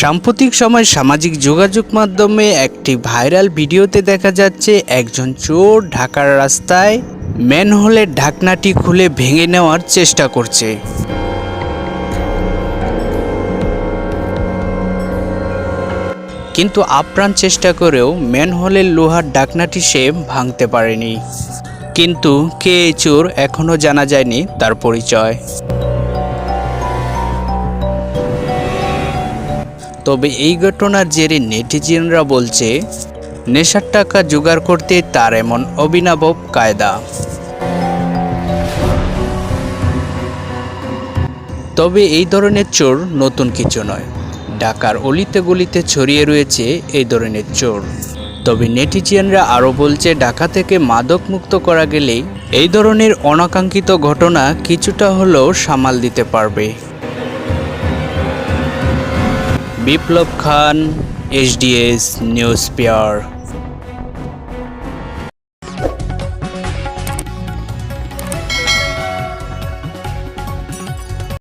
সাম্প্রতিক সময় সামাজিক যোগাযোগ মাধ্যমে একটি ভাইরাল ভিডিওতে দেখা যাচ্ছে একজন চোর ঢাকার রাস্তায় ম্যানহোলের ঢাকনাটি খুলে ভেঙে নেওয়ার চেষ্টা করছে। কিন্তু আপ্রাণ চেষ্টা করেও ম্যানহোলের লোহার ঢাকনাটি সে ভাঙতে পারেনি। কিন্তু কে চোর এখনও জানা যায়নি তার পরিচয়। তবে এই ঘটনার জেরে নেটিজেনরা বলছে, নেশার টাকা জোগাড় করতে তার এমন অভিনব কায়দা। তবে এই ধরনের চোর নতুন কিছু নয়। ঢাকার অলিতে গলিতে ছড়িয়ে রয়েছে এই ধরনের চোর। তবে নেটিজিয়ানরা আরও বলছে, ঢাকা থেকে মাদক মুক্ত করা গেলেই এই ধরনের অনাকাঙ্ক্ষিত ঘটনা কিছুটা হলেও সামাল দিতে পারবে। Biplab Khan HDS news pair